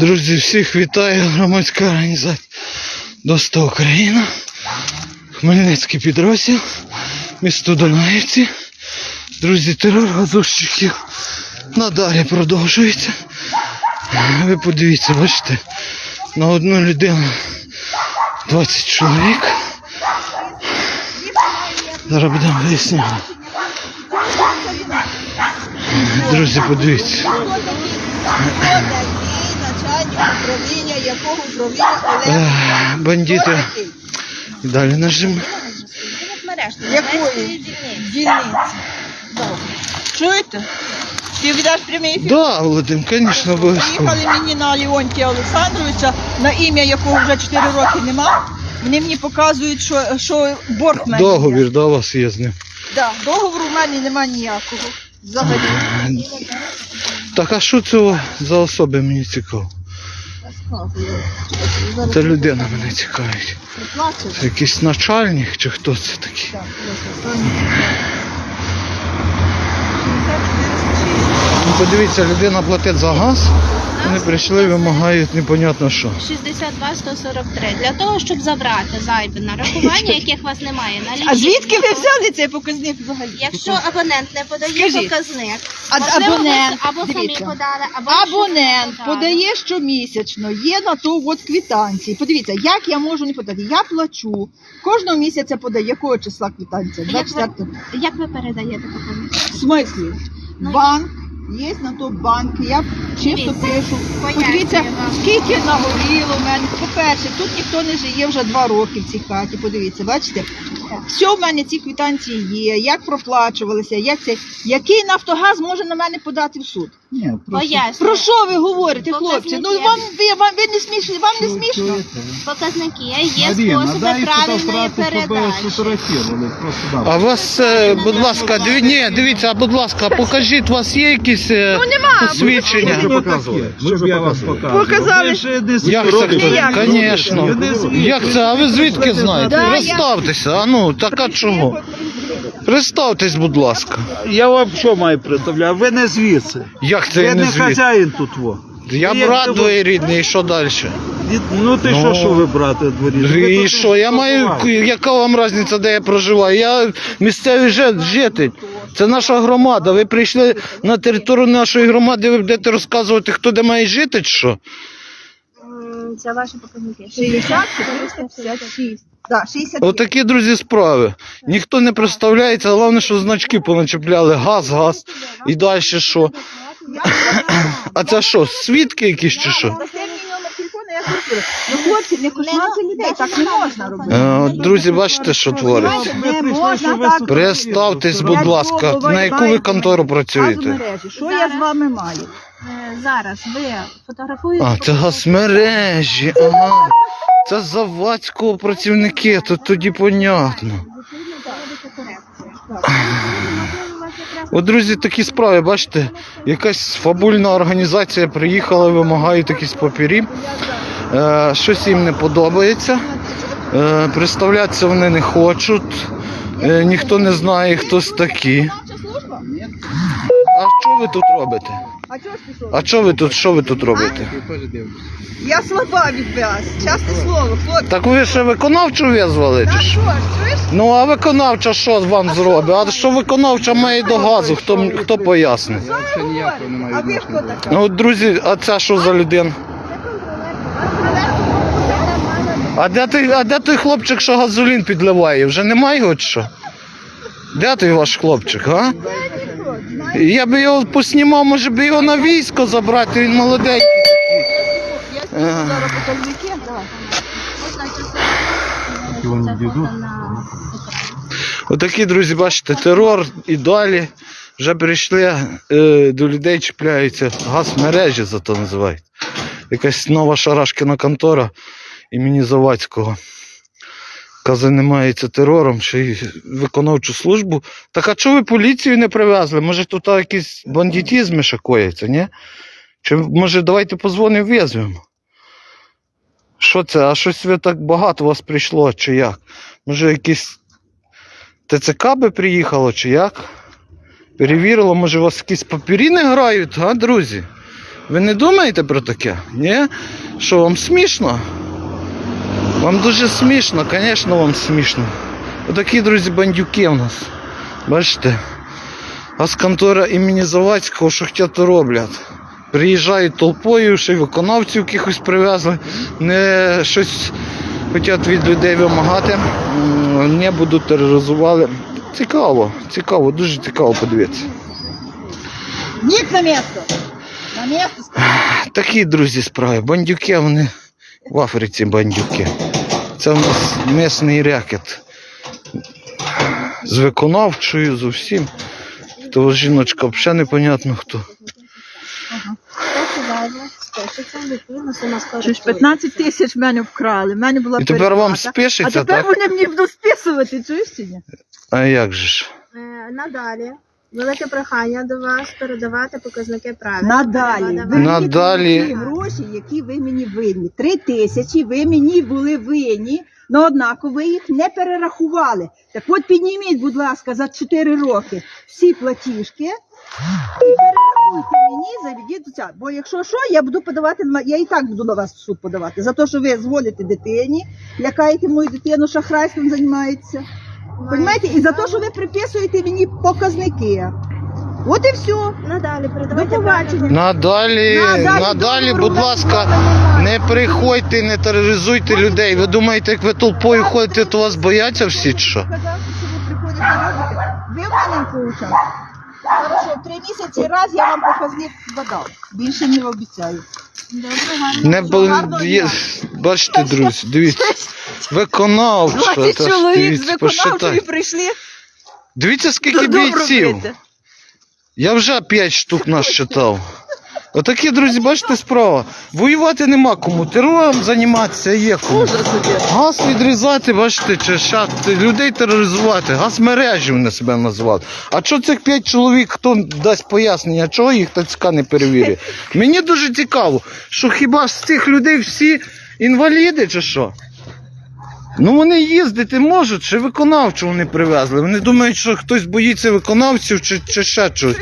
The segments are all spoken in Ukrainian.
Друзі, всіх вітаю громадська організація Доста Україна. Хмельницький підрозділ, місто Дунаївці. Друзі, терор газовщиків надалі продовжується. Ви подивіться, бачите, на одну людину 20 чоловік. Зараз будемо виясняти. Друзі, подивіться. Управління, якого управління Олег Бандити. І далі нажим. якої дільниці. Чуєте? Ти віддаш прямий ефір? Да, Володим, звісно, обов'язково. Приїхали мені на Леонтія Олександровича, на ім'я якого вже 4 роки нема. Вони мені показують, що, що борг в мене. Договір до вас є з ним. Да, договору в мене нема ніякого. Взагалі. Так, а що це за особи мені цікаво? Це людина мене цікавить. Це якийсь начальник чи хто це такий? Подивіться, людина платить за газ, вони прийшли, вимагають непонятно що. 62 143. Для того, щоб забрати зайве нарахування, яких у вас немає на. А звідки ви взяли цей показник взагалі? Якщо абонент не подає Скажіть, показник, а можливо, абонент, ви або самі дивіться. подали, або Абонент Так. подає щомісячно, є на то от квитанції. Подивіться, як я можу не подати? Я плачу. Кожного місяця подаю. Якого числа квитанція? Як ви, 24 як ви передаєте показник? В смислі? Ну, Банк, є на то банк, я чисто Дивіться, пишу. Подивіться, скільки нагоріло в мене. По-перше, тут ніхто не живе вже два роки в цій хаті. Подивіться, бачите? Все в мене ці квитанції є, як проплачувалися, як це. Який Нафтогаз може на мене подати в суд? Пояснюю. Про що ви говорите, хлопці? Ну вам ви, вам ви не смішні, вам не смішно. Показники є Марина, способи правильної передачі. А вас, е, будь ласка, диві... Ні, дивіться, будь ласка, покажіть, у вас є якісь е, посвідчення? Ми вже показували. Ми вже я показували. Показали. Ви ще десь Як це? Ніяк. Звісно. Ви не. Як це? А ви звідки знаєте? Да, я- Представтеся, а ну, так а чого? Представтесь, будь ласка. Я вам що маю представляти? Ви не звідси. Як це Ви я не не звідти? хазяїн тут во. Я Ви як брат ви- двоєрідний, і що далі? Ну ти Ну. що, що ви брати дворі? І що, я маю, яка вам різниця, де я проживаю? Я місцевий жи- житель. Це наша громада. Ви прийшли на територію нашої громади, ви будете розказувати, хто де має жити, чи що? Це ваші показники. 60, 456. Да, 60. Отакі, друзі, справи. Ніхто не представляється, головне, що значки поначепляли. Газ, газ. І далі що? А це що, свідки якісь чи що? Останній номер телефону я купила. Ну, хлопці, не кошмати людей, так не можна робити. Е, от, друзі, бачите, що твориться? Не можна так. Представтесь, будь ласка, на яку ви контору працюєте? Що я з вами маю? Е, Зараз ви фотографуєте. А, це газмережі, ага. Це заводського працівники, то тоді понятно. От, друзі, такі справи, бачите, якась фабульна організація приїхала, вимагають якісь папірі. Е, щось їм не подобається. Е, представлятися вони не хочуть. Е, ніхто не знає, хтось такі. А що ви тут робите? А що ви тут, що ви тут робите? Я слаба від вас. Чесне слово, хлопці. Так ви ще виконавчу визвали? Чи що? Ну а виконавча що вам зробить? А що виконавча має до газу? Хто, м- хто пояснить? А ви хто така? Ну друзі, а це що за людина? А де той, а де той хлопчик, що газолін підливає? Вже немає його чи що? Де той ваш хлопчик, а? Я би його поснімав, може би його на військо забрати, він молоденький. Я зараз на Отакі, друзі, бачите, терор і далі. Вже прийшли е, до людей, чіпляються. Газ мережі зато називають. Якась нова шарашкіна контора імені Завадського. Яка займається терором, ще й виконавчу службу. Так а чого ви поліцію не привезли? Може тут якісь бандитізми ще ні? Чи може давайте позвонимо визвемо? Що це? А щось ви так багато вас прийшло, чи як? Може якісь ТЦК би приїхало, чи як? Перевірило, може у вас якісь папірі не грають, а, друзі? Ви не думаєте про таке? Ні? Що вам смішно? Вам дуже смішно, звісно, вам смішно. Отакі, друзі, бандюки в нас. Бачите? А з контора імені Завадського що хотять, то роблять. Приїжджають толпою, ще й виконавців якихось привезли, не щось хочуть від людей вимагати, не будуть тероризували. Цікаво, цікаво, дуже цікаво подивитися. Нік на місто. На місто. Такі, друзі, справи. Бандюки, вони в Африці бандюки. Це в нас місний рякет. З виконавчою, з усім. То жіночка взагалі непонятно хто. Сума Чуєш, 15 тисяч мене вкрали. Мене була І тепер вам переплата. спишеться, А тепер так? вони мені будуть списувати, чуєш чи ні? А як же ж? Е, Надалі. Велике прохання до вас передавати показники правильно. Надалі. Ви Передавати. Надалі. ті гроші, які ви мені винні. Три тисячі ви мені були винні, але однаково ви їх не перерахували. Так от підніміть, будь ласка, за 4 роки всі платіжки і перерахуйте мені, заведіть до цього. Бо якщо що, я буду подавати, на- я і так буду на вас в суд подавати. За те, що ви зводите дитині, лякаєте мою дитину, шахрайством займається. Понимаєте? І за те, що ви приписуєте мені показники. От і все. Надалі передавайте До побачення. Надалі, Надалі надалі, будь ласка, не приходьте, не тероризуйте людей. Ви думаєте, як ви толпою ходите, то вас бояться всі чи що? Казав, що ви приходите робите. Ви в мене поучали. Хорошо, три місяці раз я вам показник подав. Більше не обіцяю. Не бо... гарного є... Бачите, друзі, дивіться. Виконавча. 20 та чоловік з виконавчої посчитай. прийшли. Дивіться, скільки додому бійців. Я вже 5 штук насчитав. Отакі, друзі, бачите, справа. Воювати нема кому. Терором займатися є кому. Ужас. Газ відрізати, бачите, чи ще людей тероризувати. Газ мережі вони себе називали. А що цих 5 чоловік, хто дасть пояснення, чого їх ТЦК не перевірює? Мені дуже цікаво, що хіба ж з цих людей всі інваліди чи що? Ну вони їздити можуть, чи виконавчу вони привезли. Вони думають, що хтось боїться виконавців чи, чи ще щось.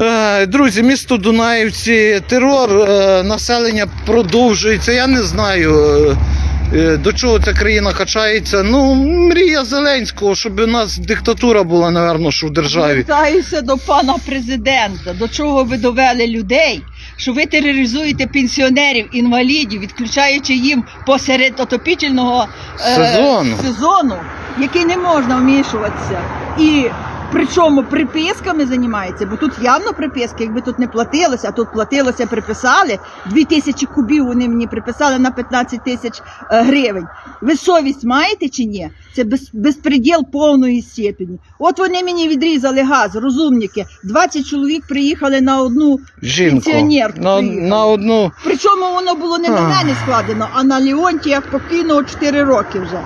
Е, Друзі, місто Дунаївці, терор, е, населення продовжується. Я не знаю, е, до чого ця країна качається. Ну, мрія Зеленського, щоб у нас диктатура була, напевно, що в державі. Звертаюся до пана президента. До чого ви довели людей? Що ви тероризуєте пенсіонерів, інвалідів, відключаючи їм посеред отопітельного е, Сезону. сезону, який не можна вмішуватися. І причому приписками займається, бо тут явно приписки, якби тут не платилося, а тут платилося, приписали. Дві тисячі кубів вони мені приписали на 15 тисяч е, гривень. Ви совість маєте чи ні? Це без, безпреділ повної степені. От вони мені відрізали газ, розумники. 20 чоловік приїхали на одну Жінку. Пенсіонерку На, на одну. Причому воно було не на мене складено, а на Леонтія покинуло 4 роки вже.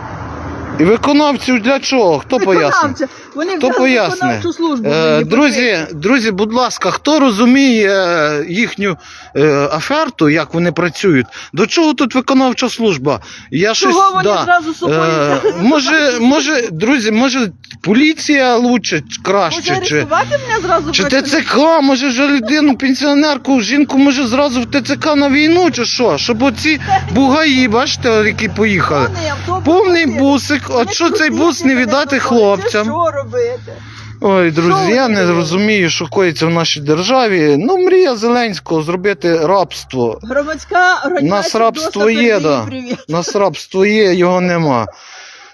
І виконавців для чого? Хто пояснив? Вони Хто взяли поясне? виконавчу службу. Е, мені друзі, друзі, будь ласка, хто розуміє е, їхню е, аферту, як вони працюють? До чого тут виконавча служба? Я Чого щось, вони да, зразу собою е, взяли? може, може, друзі, може поліція лучше, краще, Може чи, арестувати мене зразу? чи? ТЦК, може вже людину, пенсіонерку, жінку, може зразу в ТЦК на війну, чи що? Щоб оці бугаї, бачите, які поїхали. Повний автобус Повний бусик, от що цей бус не віддати хлопцям? Що робити? Ой, друзі, я не розумію, що коїться в нашій державі. Ну, мрія Зеленського зробити рабство. Громадська організація Нас рабство є, да. Нас рабство є, його нема.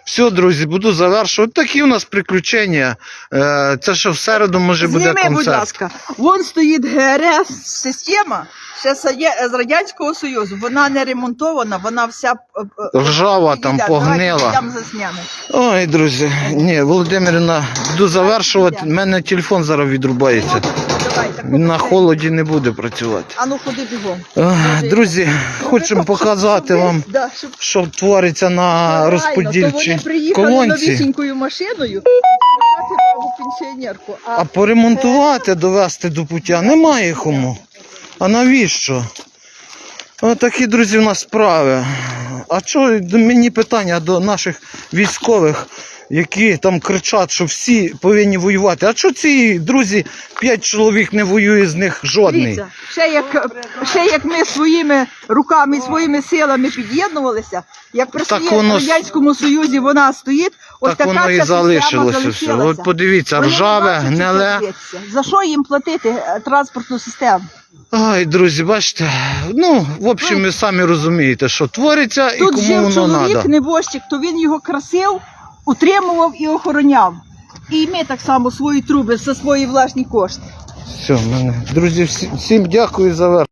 Все, друзі, буду завершувати. Такі у нас приключення. Е, Це ще в середу може буде Зніми, будь концерт. ласка. Вон стоїть ГРС система ще з з Радянського Союзу. Вона не ремонтована, вона вся е, е, Ржава там Давайте погнила. Там. Ой, друзі, ні, Володимирівна, буду завершувати. У мене телефон зараз відрубається. Давай, Він на холоді не буде працювати. А ну ходи бігом. Друзі, хочемо показати вам. Да, щоб що твориться на то розподільчій вони приїхали колонці. новісінькою машиною бабу пенсіонерку. А А поремонтувати, довести до пуття немає кому. А навіщо? Отакі, друзі, в нас справи. А що мені питання до наших військових? які там кричать, що всі повинні воювати. А що ці друзі, п'ять чоловік не воює з них жодний? Дивіться, ще як, ще як ми своїми руками своїми силами під'єднувалися, як при Так воно Радянському Союзі вона стоїть, ось Так така воно і залишилося все. От подивіться, ржаве, гниле. За що їм платити е, транспортну систему? Ай, друзі, бачите, ну, в общем, ви самі розумієте, що твориться і Тут кому жив воно чоловік, треба. небожчик, то він його красив, утримував і охороняв. І ми так само свої труби за свої власні кошти. Все, мене. Друзі, всі- всім дякую за верх.